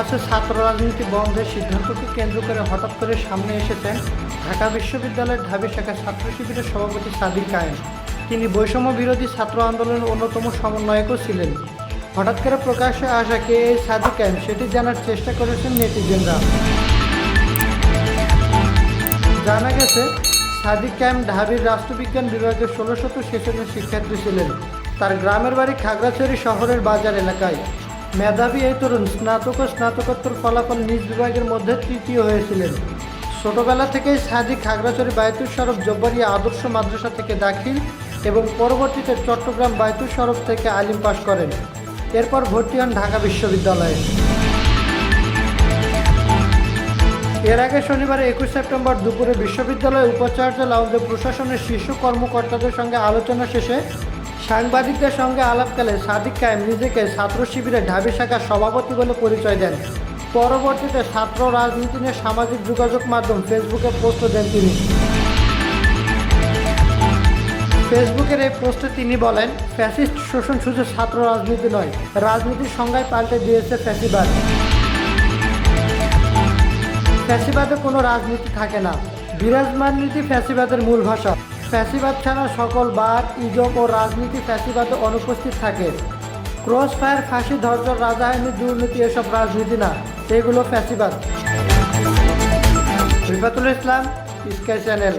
ক্যাম্পাসে ছাত্র রাজনীতি বন্ধের সিদ্ধান্তকে কেন্দ্র করে হঠাৎ করে সামনে এসেছেন ঢাকা বিশ্ববিদ্যালয়ের ঢাবি শাখা ছাত্র শিবিরের সভাপতি সাদিক কায়েম। তিনি বৈষম্য বিরোধী ছাত্র আন্দোলনের অন্যতম সমন্বয়কও ছিলেন। হঠাৎ করে প্রকাশ্যে আসা কে এই সাদিক কায়েম সেটি জানার চেষ্টা করেছেন নেটিজেনরা। জানা গেছে, সাদিক কায়েম ঢাবির রাষ্ট্রবিজ্ঞান বিভাগের ষোলো শত শেষের শিক্ষার্থী ছিলেন। তার গ্রামের বাড়ি খাগড়াছড়ি শহরের বাজার এলাকায়। মেধাবী এই তরুণ স্নাতক ও স্নাতকোত্তর ফলাফল নিজ বিভাগের মধ্যে তৃতীয় হয়েছিলেন। ছোটবেলা থেকেই সাদিক খাগড়াছড়ি বায়তুর সরফ জব্বারিয়া আদর্শ মাদ্রাসা থেকে দাখিল এবং পরবর্তীতে চট্টগ্রাম বায়তুর সরফ থেকে আলিম পাশ করেন। এরপর ভর্তি হন ঢাকা বিশ্ববিদ্যালয়ে। এর আগে শনিবার একুশ সেপ্টেম্বর দুপুরে বিশ্ববিদ্যালয়ের উপাচার্য লাউঞ্জে প্রশাসনের শীর্ষ কর্মকর্তাদের সঙ্গে আলোচনা শেষে সাংবাদিকদের সঙ্গে আলাপকালে সাদিক কায়েম নিজেকে ছাত্র শিবিরের ঢাবি শাখার সভাপতি বলে পরিচয় দেন। পরবর্তীতে ছাত্র রাজনীতি নিয়ে সামাজিক যোগাযোগ মাধ্যম ফেসবুকে পোস্ট দেন তিনি। ফেসবুকের এই পোস্টে তিনি বলেন, ফ্যাসিস্ট শোষণ শুধু ছাত্র রাজনীতি নয় রাজনীতির সংজ্ঞায় পাল্টে দিয়েছে ফ্যাসিবাদ। ফ্যাসিবাদে কোনো রাজনীতি থাকে না। বিরাজমান নীতি ফ্যাসিবাদের মূল ভাষা। ফ্যাসিবাদ ছাড়া সকল বাদ, ইজম ও রাজনীতি ফ্যাসিবাদে অনুপস্থিত থাকে। ক্রস ফায়ার ফাঁসি, ধর্ষণ, রাজাহিনী, দুর্নীতি এসব রাজনীতি না, এগুলো ফ্যাসিবাদ। Rifatul Islam, Sky channel.